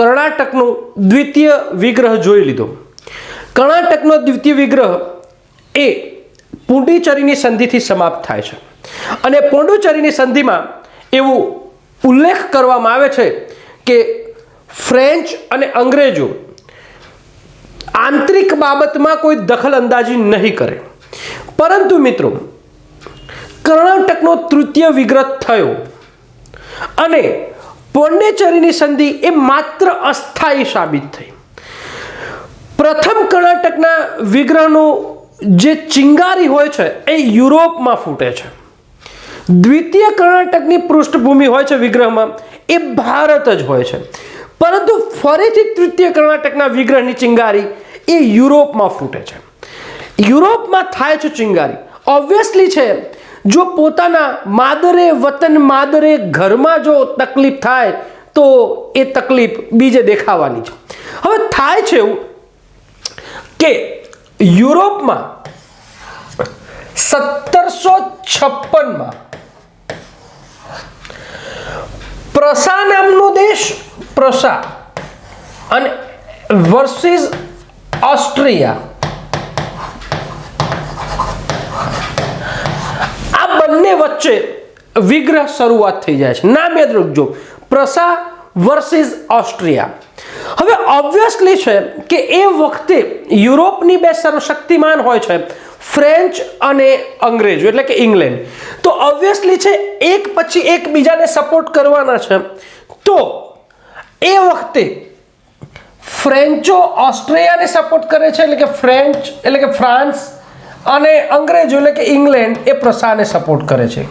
કર્ણાટકનું દ્વિતીય વિગ્રહ જોઈ લીધો. કર્ણાટકનો દ્વિતીય વિગ્રહ એ પુંડિચેરીની સંધિથી સમાપ્ત થાય છે. અને પોંડુચેરીની સંધિમાં એવું ઉલ્લેખ કરવામાં આવે છે કે ફ્રેન્ચ અને અંગ્રેજો આંતરિક બાબતમાં કોઈ દખલ અંદાજી નહીં કરે. પરંતુ મિત્રો, કર્ણાટકનો તૃતીય વિગ્રહ થયો. અને પોંડેચેરીની સંધિ એ માત્ર અસ્થાયી સાબિત થઈ. પ્રથમ કર્ણાટકના વિગ્રહનું જે ચિંગારી હોય છે એ યુરોપમાં ફૂટે છે. દ્વિતીય કર્ણાટકની પૃષ્ઠભૂમિ હોય છે વિગ્રહમાં એ ભારત જ હોય છે. પરંતુ ફરીથી તૃતીય કર્ણાટકના વિગ્રહની ચિંગારી એ યુરોપમાં ફૂટે છે. યુરોપમાં થાય છે ચિંગારી. ઓબ્વિયસલી છે જો પોતાના માદરે વતન, માદરે ઘરમાં જો તકલીફ થાય, તો એ તકલીફ બીજે દેખાવાની છે. હવે થાય છે એવું કે યુરોપમાં સત્તરસો છપ્પનમાં પ્રસા નામનો દેશ, પ્રસા, અને વર્સિસ ઓસ્ટ્રિયા આ બંને વચ્ચે વિગ્રહ શરૂઆત થઈ જાય છે. નામ યાદ રાખજો પ્રસા વર્સિસ ઓસ્ટ્રિયા. હવે ઓબ્વિયસલી છે કે એ વખતે યુરોપની બે સર્વશક્તિમાન હોય છે, ફ્રેન્ચ અને અંગ્રેજો, એટલે કે ઇંગ્લેન્ડ. તો ઓબ્વિયસલી છે, એક પછી એક બીજાને સપોર્ટ કરવાના છે. તો એ વખતે ફ્રેન્ચો ઓસ્ટ્રેલિયાને સપોર્ટ કરે છે, એટલે કે ફ્રેન્ચ, એટલે કે ફ્રાન્સ અને અંગ્રેજો એટલે કે ઇંગ્લેન્ડ એ પ્રસાને સપોર્ટ કરે છે.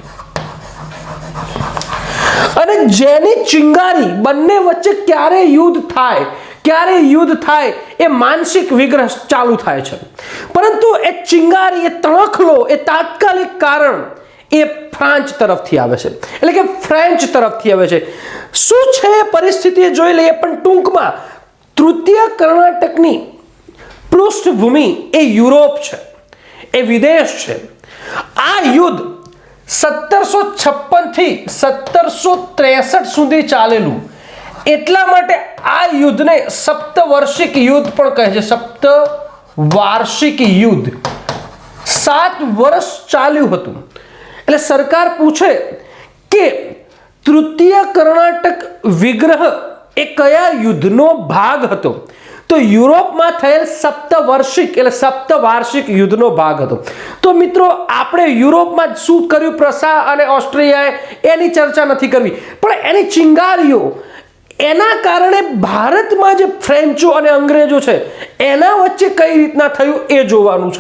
અને જેની ચિંગારી બંને વચ્ચે ક્યારે યુદ્ધ થાય, ક્યારે યુદ્ધ થાય એ માનસિક વિગ્રહ ચાલુ થાય છે. પરંતુ એ ચિંગારી, એ તણખલો, એ તાત્કાલિક કારણ એ ફ્રાન્ચ તરફથી આવે છે. એટલે કે ફ્રેન્ચ તરફથી આવે છે. શું છે પરિસ્થિતિ જોઈ લઈએ, પણ ટૂંકમાં તૃતીય કર્ણાટકની પૃષ્ઠભૂમિ એ યુરોપ છે. એ વિદેશ છે. આ યુદ્ધ સત્તરસો છપ્પનથી સત્તરસો ત્રેસઠ સુધી ચાલેલું. એટલા માટે આ યુદ્ધને સપ્તવાર્ષિક યુદ્ધ પણ કહે છે. સપ્ત વાર્ષિક યુદ્ધ. સાત વર્ષ ચાલ્યું હતું. એટલે સરકાર પૂછે કે તૃતીય કર્ણાટક વિગ્રહ એ કયા યુદ્ધનો ભાગ હતો? તો યુરોપમાં થયેલ સપ્તવર્ષિક એટલે સપ્તવાર્ષિક યુદ્ધનો ભાગ હતો. તો મિત્રો, આપણે યુરોપમાં શું કર્યું? પ્રસા અને ઓસ્ટ્રેલિયાએ એની ચર્ચા નથી કરવી. પણ એની ચિંગારીઓ, એના કારણે ભારતમાં જે ફ્રેન્ચો અને અંગ્રેજો છે, એના વચ્ચે કઈ રીતના થયું એ જોવાનું છે.